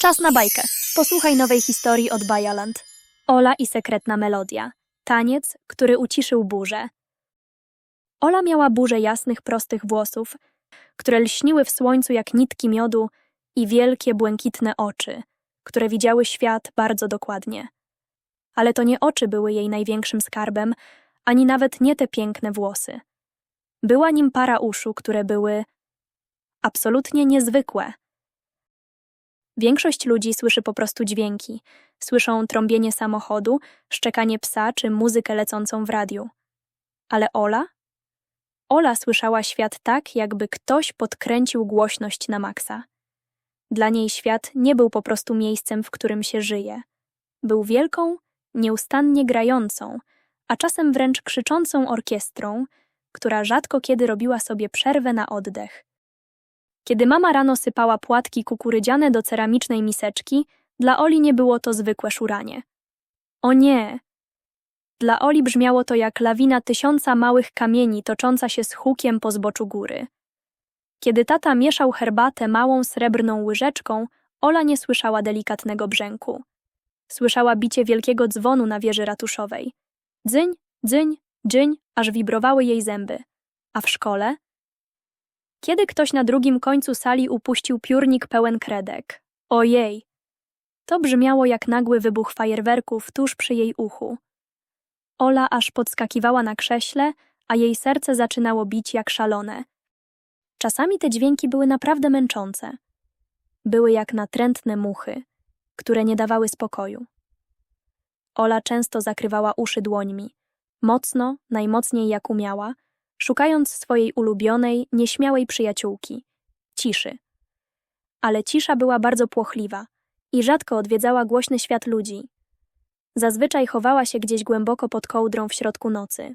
Czas na bajkę. Posłuchaj nowej historii od Bajaland. Ola i sekretna melodia. Taniec, który uciszył burzę. Ola miała burzę jasnych, prostych włosów, które lśniły w słońcu jak nitki miodu i wielkie, błękitne oczy, które widziały świat bardzo dokładnie. Ale to nie oczy były jej największym skarbem, ani nawet nie te piękne włosy. Była nim para uszu, które były absolutnie niezwykłe. Większość ludzi słyszy po prostu dźwięki. Słyszą trąbienie samochodu, szczekanie psa czy muzykę lecącą w radiu. Ale Ola? Ola słyszała świat tak, jakby ktoś podkręcił głośność na maksa. Dla niej świat nie był po prostu miejscem, w którym się żyje. Był wielką, nieustannie grającą, a czasem wręcz krzyczącą orkiestrą, która rzadko kiedy robiła sobie przerwę na oddech. Kiedy mama rano sypała płatki kukurydziane do ceramicznej miseczki, dla Oli nie było to zwykłe szuranie. O nie! Dla Oli brzmiało to jak lawina tysiąca małych kamieni tocząca się z hukiem po zboczu góry. Kiedy tata mieszał herbatę małą srebrną łyżeczką, Ola nie słyszała delikatnego brzęku. Słyszała bicie wielkiego dzwonu na wieży ratuszowej. Dzyń, dzyń, dzyń, aż wibrowały jej zęby. A w szkole? Kiedy ktoś na drugim końcu sali upuścił piórnik pełen kredek. Ojej! To brzmiało jak nagły wybuch fajerwerków tuż przy jej uchu. Ola aż podskakiwała na krześle, a jej serce zaczynało bić jak szalone. Czasami te dźwięki były naprawdę męczące. Były jak natrętne muchy, które nie dawały spokoju. Ola często zakrywała uszy dłońmi, mocno, najmocniej jak umiała, szukając swojej ulubionej, nieśmiałej przyjaciółki ciszy. Ale cisza była bardzo płochliwa i rzadko odwiedzała głośny świat ludzi. Zazwyczaj chowała się gdzieś głęboko pod kołdrą w środku nocy.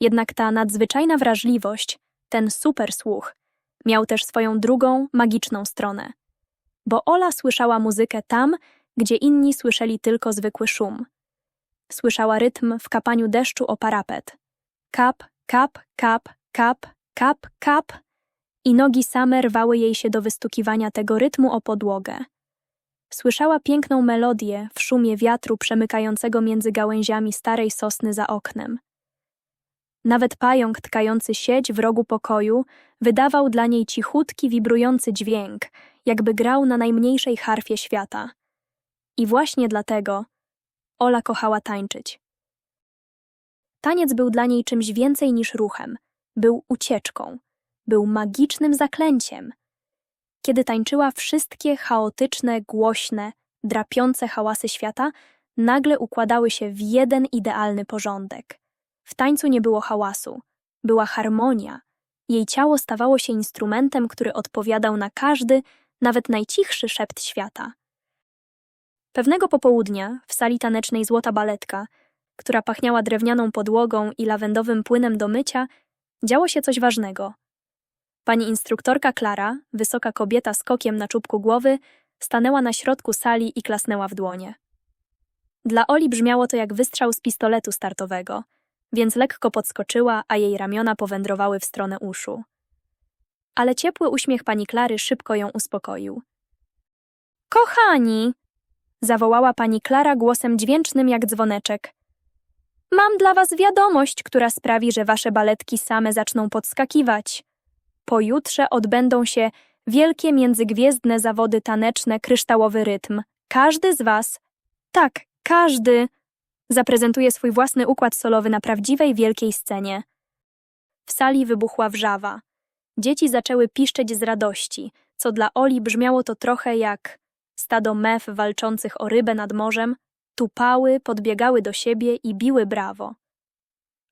Jednak ta nadzwyczajna wrażliwość, ten super słuch, miał też swoją drugą, magiczną stronę. Bo Ola słyszała muzykę tam, gdzie inni słyszeli tylko zwykły szum. Słyszała rytm w kapaniu deszczu o parapet. Kap, kap, kap, kap, kap, kap i nogi same rwały jej się do wystukiwania tego rytmu o podłogę. Słyszała piękną melodię w szumie wiatru przemykającego między gałęziami starej sosny za oknem. Nawet pająk tkający sieć w rogu pokoju wydawał dla niej cichutki, wibrujący dźwięk, jakby grał na najmniejszej harfie świata. I właśnie dlatego Ola kochała tańczyć. Taniec był dla niej czymś więcej niż ruchem, był ucieczką, był magicznym zaklęciem. Kiedy tańczyła wszystkie chaotyczne, głośne, drapiące hałasy świata, nagle układały się w jeden idealny porządek. W tańcu nie było hałasu, była harmonia. Jej ciało stawało się instrumentem, który odpowiadał na każdy, nawet najcichszy szept świata. Pewnego popołudnia, w sali tanecznej Złota Baletka, która pachniała drewnianą podłogą i lawendowym płynem do mycia, działo się coś ważnego. Pani instruktorka Klara, wysoka kobieta z kokiem na czubku głowy, stanęła na środku sali i klasnęła w dłonie. Dla Oli brzmiało to jak wystrzał z pistoletu startowego, więc lekko podskoczyła, a jej ramiona powędrowały w stronę uszu. Ale ciepły uśmiech pani Klary szybko ją uspokoił. Kochani! zawołała pani Klara głosem dźwięcznym jak dzwoneczek. Mam dla was wiadomość, która sprawi, że wasze baletki same zaczną podskakiwać. Pojutrze odbędą się wielkie międzygwiezdne zawody taneczne Kryształowy Rytm. Każdy z was, tak, każdy, zaprezentuje swój własny układ solowy na prawdziwej wielkiej scenie. W sali wybuchła wrzawa. Dzieci zaczęły piszczeć z radości, co dla Oli brzmiało to trochę jak stado mew walczących o rybę nad morzem, tupały, podbiegały do siebie i biły brawo.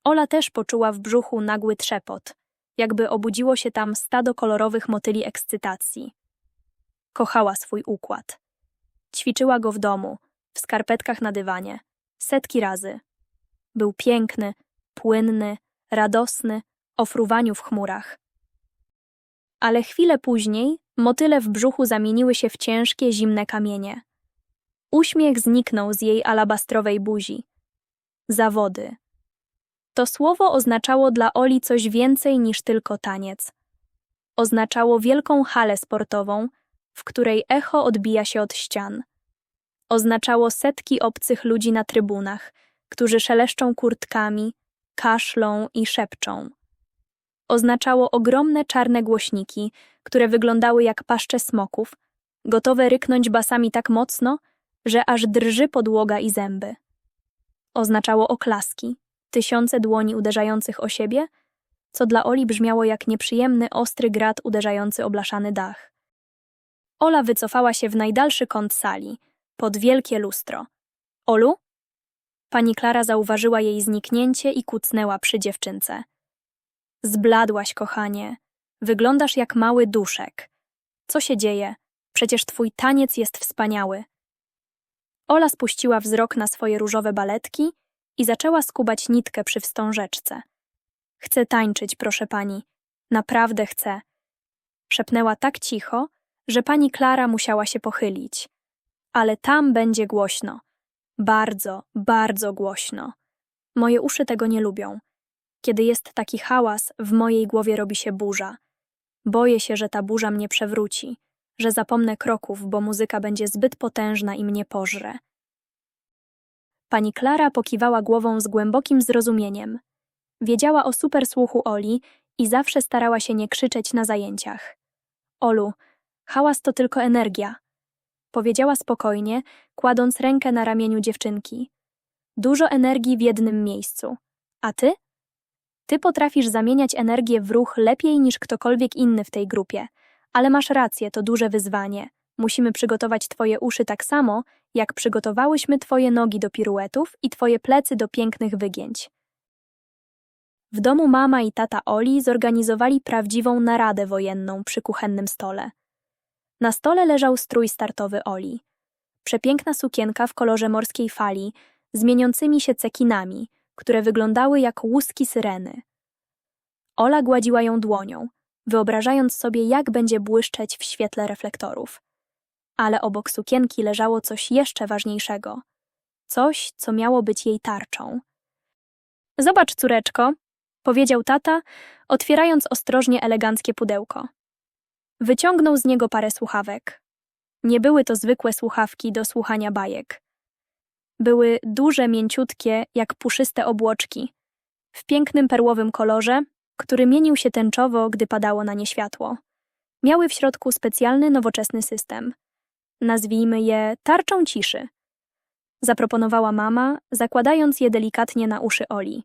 Ola też poczuła w brzuchu nagły trzepot, jakby obudziło się tam stado kolorowych motyli ekscytacji. Kochała swój układ. Ćwiczyła go w domu, w skarpetkach na dywanie, setki razy. Był piękny, płynny, radosny, o fruwaniu w chmurach. Ale chwilę później motyle w brzuchu zamieniły się w ciężkie, zimne kamienie. Uśmiech zniknął z jej alabastrowej buzi. Zawody. To słowo oznaczało dla Oli coś więcej niż tylko taniec. Oznaczało wielką halę sportową, w której echo odbija się od ścian. Oznaczało setki obcych ludzi na trybunach, którzy szeleszczą kurtkami, kaszlą i szepczą. Oznaczało ogromne czarne głośniki, które wyglądały jak paszcze smoków, gotowe ryknąć basami tak mocno, że aż drży podłoga i zęby. Oznaczało oklaski, tysiące dłoni uderzających o siebie, co dla Oli brzmiało jak nieprzyjemny, ostry grat uderzający o blaszany dach. Ola wycofała się w najdalszy kąt sali, pod wielkie lustro. Olu? Pani Klara zauważyła jej zniknięcie i kucnęła przy dziewczynce. Zbladłaś, kochanie. Wyglądasz jak mały duszek. Co się dzieje? Przecież twój taniec jest wspaniały. Ola spuściła wzrok na swoje różowe baletki i zaczęła skubać nitkę przy wstążeczce. Chcę tańczyć, proszę pani. Naprawdę chcę. Szepnęła tak cicho, że pani Klara musiała się pochylić. Ale tam będzie głośno. Bardzo, bardzo głośno. Moje uszy tego nie lubią. Kiedy jest taki hałas, w mojej głowie robi się burza. Boję się, że ta burza mnie przewróci, że zapomnę kroków, bo muzyka będzie zbyt potężna i mnie pożre. Pani Klara pokiwała głową z głębokim zrozumieniem. Wiedziała o supersłuchu Oli i zawsze starała się nie krzyczeć na zajęciach. Olu, hałas to tylko energia. Powiedziała spokojnie, kładąc rękę na ramieniu dziewczynki. Dużo energii w jednym miejscu. A ty? Ty potrafisz zamieniać energię w ruch lepiej niż ktokolwiek inny w tej grupie. Ale masz rację, to duże wyzwanie. Musimy przygotować twoje uszy tak samo, jak przygotowałyśmy twoje nogi do piruetów i twoje plecy do pięknych wygięć. W domu mama i tata Oli zorganizowali prawdziwą naradę wojenną przy kuchennym stole. Na stole leżał strój startowy Oli. Przepiękna sukienka w kolorze morskiej fali, z mieniącymi się cekinami, które wyglądały jak łuski syreny. Ola gładziła ją dłonią, wyobrażając sobie, jak będzie błyszczeć w świetle reflektorów. Ale obok sukienki leżało coś jeszcze ważniejszego. Coś, co miało być jej tarczą. Zobacz, córeczko, powiedział tata, otwierając ostrożnie eleganckie pudełko. Wyciągnął z niego parę słuchawek. Nie były to zwykłe słuchawki do słuchania bajek. Były duże, mięciutkie, jak puszyste obłoczki, w pięknym perłowym kolorze, który mienił się tęczowo, gdy padało na nie światło. Miały w środku specjalny, nowoczesny system. Nazwijmy je tarczą ciszy. Zaproponowała mama, zakładając je delikatnie na uszy Oli.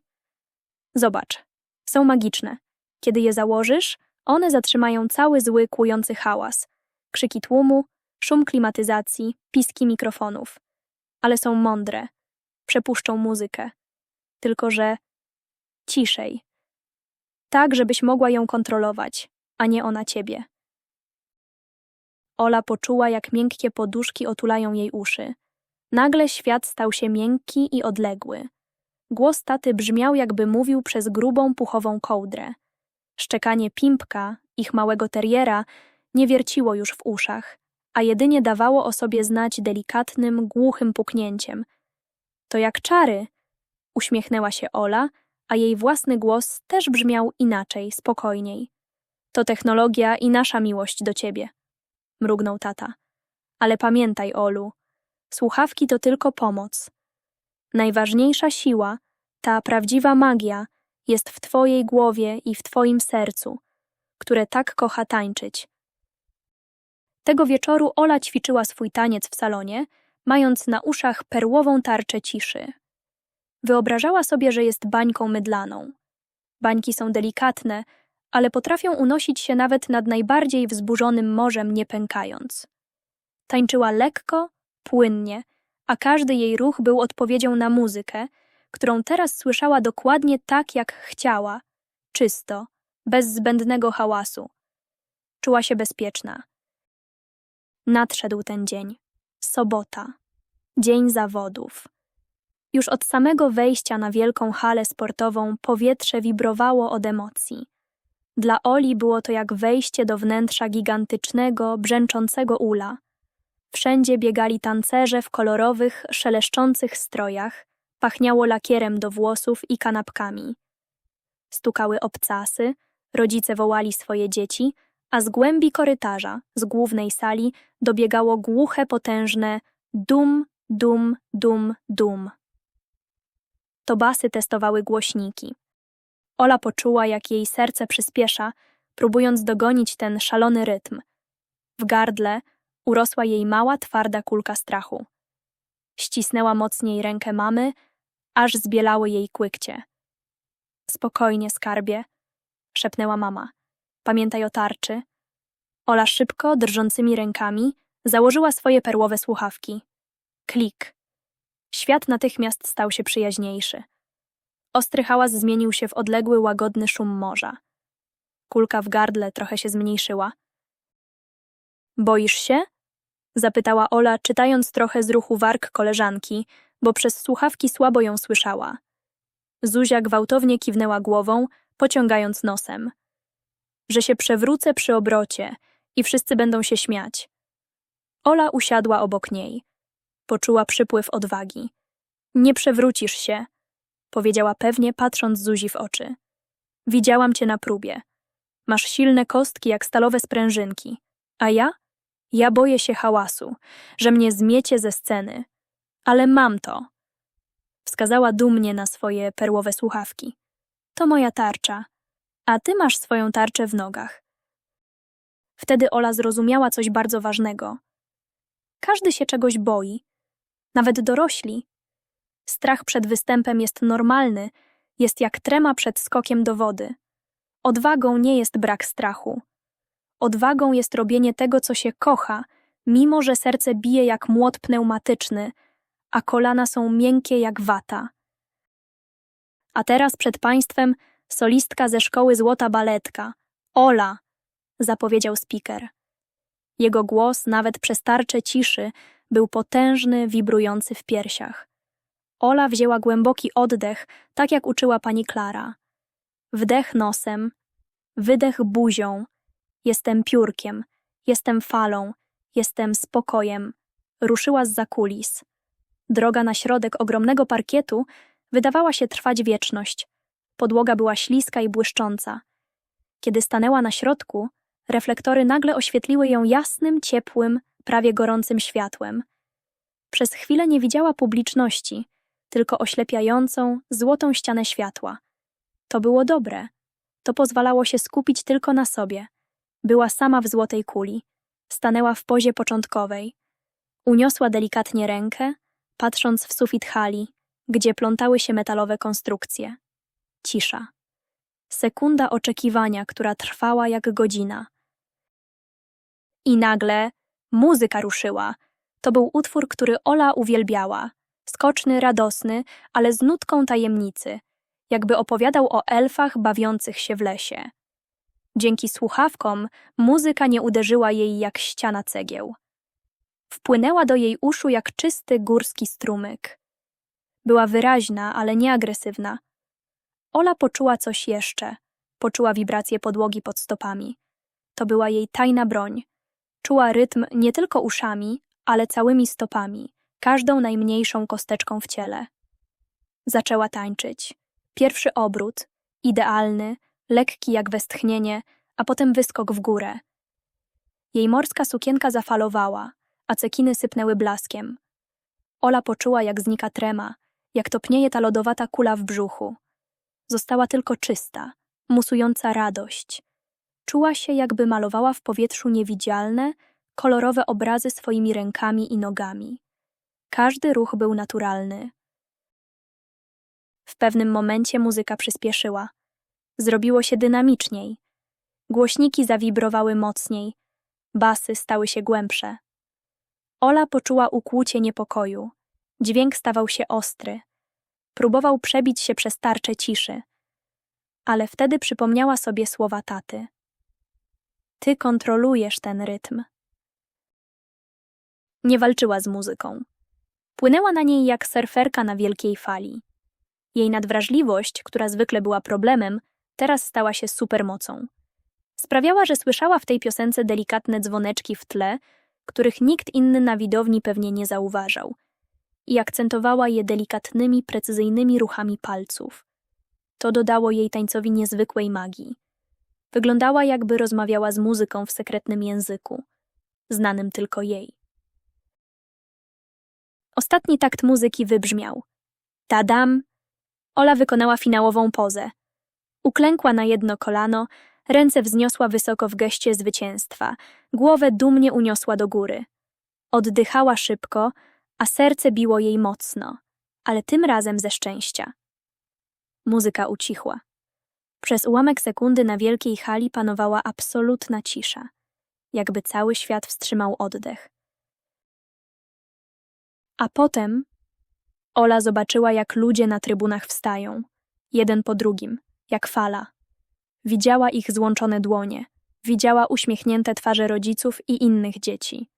Zobacz, są magiczne. Kiedy je założysz, one zatrzymają cały zły, kłujący hałas. Krzyki tłumu, szum klimatyzacji, piski mikrofonów. Ale są mądre. Przepuszczą muzykę. Tylko, że ciszej. Tak, żebyś mogła ją kontrolować, a nie ona ciebie. Ola poczuła, jak miękkie poduszki otulają jej uszy. Nagle świat stał się miękki i odległy. Głos taty brzmiał, jakby mówił przez grubą, puchową kołdrę. Szczekanie Pimpka, ich małego teriera, nie wierciło już w uszach, a jedynie dawało o sobie znać delikatnym, głuchym puknięciem. To jak czary, uśmiechnęła się Ola, a jej własny głos też brzmiał inaczej, spokojniej. To technologia i nasza miłość do ciebie, mrugnął tata. Ale pamiętaj, Olu, słuchawki to tylko pomoc. Najważniejsza siła, ta prawdziwa magia, jest w Twojej głowie i w Twoim sercu, które tak kocha tańczyć. Tego wieczoru Ola ćwiczyła swój taniec w salonie, mając na uszach perłową tarczę ciszy. Wyobrażała sobie, że jest bańką mydlaną. Bańki są delikatne, ale potrafią unosić się nawet nad najbardziej wzburzonym morzem, nie pękając. Tańczyła lekko, płynnie, a każdy jej ruch był odpowiedzią na muzykę, którą teraz słyszała dokładnie tak, jak chciała, czysto, bez zbędnego hałasu. Czuła się bezpieczna. Nadszedł ten dzień. Sobota. Dzień zawodów. Już od samego wejścia na wielką halę sportową powietrze wibrowało od emocji. Dla Oli było to jak wejście do wnętrza gigantycznego, brzęczącego ula. Wszędzie biegali tancerze w kolorowych, szeleszczących strojach, pachniało lakierem do włosów i kanapkami. Stukały obcasy, rodzice wołali swoje dzieci, a z głębi korytarza, z głównej sali, dobiegało głuche, potężne dum, dum, dum, dum. To basy testowały głośniki. Ola poczuła, jak jej serce przyspiesza, próbując dogonić ten szalony rytm. W gardle urosła jej mała, twarda kulka strachu. Ścisnęła mocniej rękę mamy, aż zbielały jej kłykcie. Spokojnie, skarbie, szepnęła mama. Pamiętaj o tarczy. Ola szybko, drżącymi rękami, założyła swoje perłowe słuchawki. Klik. Świat natychmiast stał się przyjaźniejszy. Ostry hałas zmienił się w odległy, łagodny szum morza. Kulka w gardle trochę się zmniejszyła. Boisz się? Zapytała Ola, czytając trochę z ruchu warg koleżanki, bo przez słuchawki słabo ją słyszała. Zuzia gwałtownie kiwnęła głową, pociągając nosem. Że się przewrócę przy obrocie i wszyscy będą się śmiać. Ola usiadła obok niej. Poczuła przypływ odwagi. Nie przewrócisz się, powiedziała pewnie, patrząc Zuzi w oczy. Widziałam cię na próbie. Masz silne kostki jak stalowe sprężynki. A ja? Ja boję się hałasu, że mnie zmiecie ze sceny. Ale mam to. Wskazała dumnie na swoje perłowe słuchawki. To moja tarcza, a ty masz swoją tarczę w nogach. Wtedy Ola zrozumiała coś bardzo ważnego. Każdy się czegoś boi, nawet dorośli. Strach przed występem jest normalny, jest jak trema przed skokiem do wody. Odwagą nie jest brak strachu. Odwagą jest robienie tego, co się kocha, mimo że serce bije jak młot pneumatyczny, a kolana są miękkie jak wata. A teraz przed państwem solistka ze szkoły Złota Baletka, Ola, zapowiedział speaker. Jego głos, nawet przez tarczę ciszy, był potężny, wibrujący w piersiach. Ola wzięła głęboki oddech, tak jak uczyła pani Klara. Wdech nosem, wydech buzią. Jestem piórkiem, jestem falą, jestem spokojem. Ruszyła z kulis. Droga na środek ogromnego parkietu wydawała się trwać wieczność. Podłoga była śliska i błyszcząca. Kiedy stanęła na środku, reflektory nagle oświetliły ją jasnym, ciepłym, prawie gorącym światłem. Przez chwilę nie widziała publiczności, tylko oślepiającą, złotą ścianę światła. To było dobre. To pozwalało się skupić tylko na sobie. Była sama w złotej kuli. Stanęła w pozie początkowej. Uniosła delikatnie rękę, patrząc w sufit hali, gdzie plątały się metalowe konstrukcje. Cisza. Sekunda oczekiwania, która trwała jak godzina. I nagle muzyka ruszyła. To był utwór, który Ola uwielbiała. Skoczny, radosny, ale z nutką tajemnicy, jakby opowiadał o elfach bawiących się w lesie. Dzięki słuchawkom muzyka nie uderzyła jej jak ściana cegieł. Wpłynęła do jej uszu jak czysty górski strumyk. Była wyraźna, ale nie agresywna. Ola poczuła coś jeszcze. Poczuła wibrację podłogi pod stopami. To była jej tajna broń. Czuła rytm nie tylko uszami, ale całymi stopami, każdą najmniejszą kosteczką w ciele. Zaczęła tańczyć. Pierwszy obrót, idealny, lekki jak westchnienie, a potem wyskok w górę. Jej morska sukienka zafalowała, a cekiny sypnęły blaskiem. Ola poczuła, jak znika trema, jak topnieje ta lodowata kula w brzuchu. Została tylko czysta, musująca radość. Czuła się, jakby malowała w powietrzu niewidzialne, kolorowe obrazy swoimi rękami i nogami. Każdy ruch był naturalny. W pewnym momencie muzyka przyspieszyła. Zrobiło się dynamiczniej. Głośniki zawibrowały mocniej, basy stały się głębsze. Ola poczuła ukłucie niepokoju. Dźwięk stawał się ostry. Próbował przebić się przez tarczę ciszy. Ale wtedy przypomniała sobie słowa taty. Ty kontrolujesz ten rytm. Nie walczyła z muzyką. Płynęła na niej jak surferka na wielkiej fali. Jej nadwrażliwość, która zwykle była problemem, teraz stała się supermocą. Sprawiała, że słyszała w tej piosence delikatne dzwoneczki w tle, których nikt inny na widowni pewnie nie zauważał, i akcentowała je delikatnymi, precyzyjnymi ruchami palców. To dodało jej tańcowi niezwykłej magii. Wyglądała, jakby rozmawiała z muzyką w sekretnym języku, znanym tylko jej. Ostatni takt muzyki wybrzmiał. Tadam! Ola wykonała finałową pozę. Uklękła na jedno kolano, ręce wzniosła wysoko w geście zwycięstwa, głowę dumnie uniosła do góry. Oddychała szybko, a serce biło jej mocno, ale tym razem ze szczęścia. Muzyka ucichła. Przez ułamek sekundy na wielkiej hali panowała absolutna cisza, jakby cały świat wstrzymał oddech. A potem Ola zobaczyła, jak ludzie na trybunach wstają, jeden po drugim, jak fala. Widziała ich złączone dłonie, widziała uśmiechnięte twarze rodziców i innych dzieci.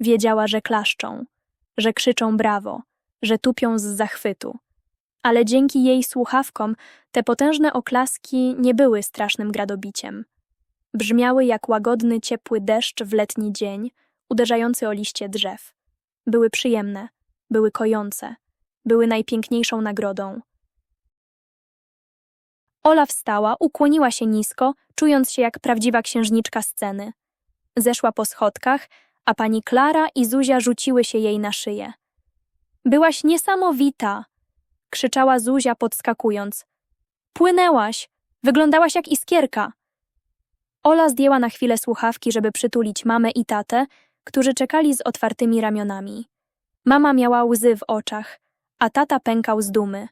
Wiedziała, że klaszczą, że krzyczą brawo, że tupią z zachwytu. Ale dzięki jej słuchawkom te potężne oklaski nie były strasznym gradobiciem. Brzmiały jak łagodny, ciepły deszcz w letni dzień, uderzający o liście drzew. Były przyjemne, były kojące, były najpiękniejszą nagrodą. Ola wstała, ukłoniła się nisko, czując się jak prawdziwa księżniczka sceny. Zeszła po schodkach, a pani Klara i Zuzia rzuciły się jej na szyję. Byłaś niesamowita! Krzyczała Zuzia podskakując. Płynęłaś! Wyglądałaś jak iskierka! Ola zdjęła na chwilę słuchawki, żeby przytulić mamę i tatę, którzy czekali z otwartymi ramionami. Mama miała łzy w oczach, a tata pękał z dumy.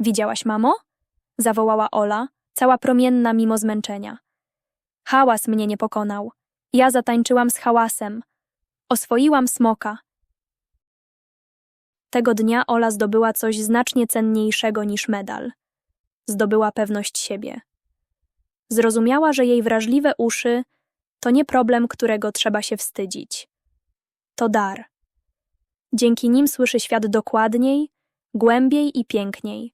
Widziałaś, mamo? zawołała Ola, cała promienna mimo zmęczenia. Hałas mnie nie pokonał. Ja zatańczyłam z hałasem. Oswoiłam smoka. Tego dnia Ola zdobyła coś znacznie cenniejszego niż medal. Zdobyła pewność siebie. Zrozumiała, że jej wrażliwe uszy to nie problem, którego trzeba się wstydzić. To dar. Dzięki nim słyszy świat dokładniej, głębiej i piękniej.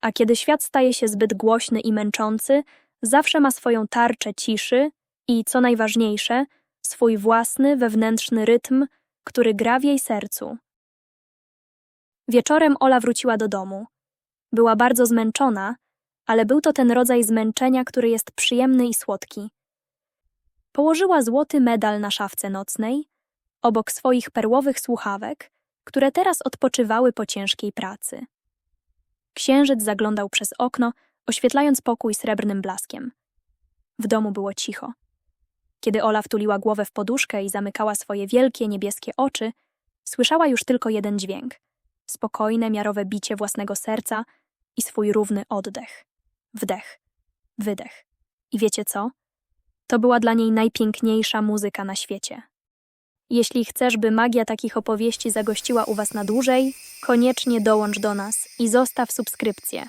A kiedy świat staje się zbyt głośny i męczący, zawsze ma swoją tarczę ciszy i, co najważniejsze, swój własny wewnętrzny rytm, który gra w jej sercu. Wieczorem Ola wróciła do domu. Była bardzo zmęczona, ale był to ten rodzaj zmęczenia, który jest przyjemny i słodki. Położyła złoty medal na szafce nocnej, obok swoich perłowych słuchawek, które teraz odpoczywały po ciężkiej pracy. Księżyc zaglądał przez okno, oświetlając pokój srebrnym blaskiem. W domu było cicho. Kiedy Ola wtuliła głowę w poduszkę i zamykała swoje wielkie niebieskie oczy, słyszała już tylko jeden dźwięk spokojne, miarowe bicie własnego serca i swój równy oddech. Wdech, wydech. I wiecie co? To była dla niej najpiękniejsza muzyka na świecie. Jeśli chcesz, by magia takich opowieści zagościła u Was na dłużej, koniecznie dołącz do nas i zostaw subskrypcję.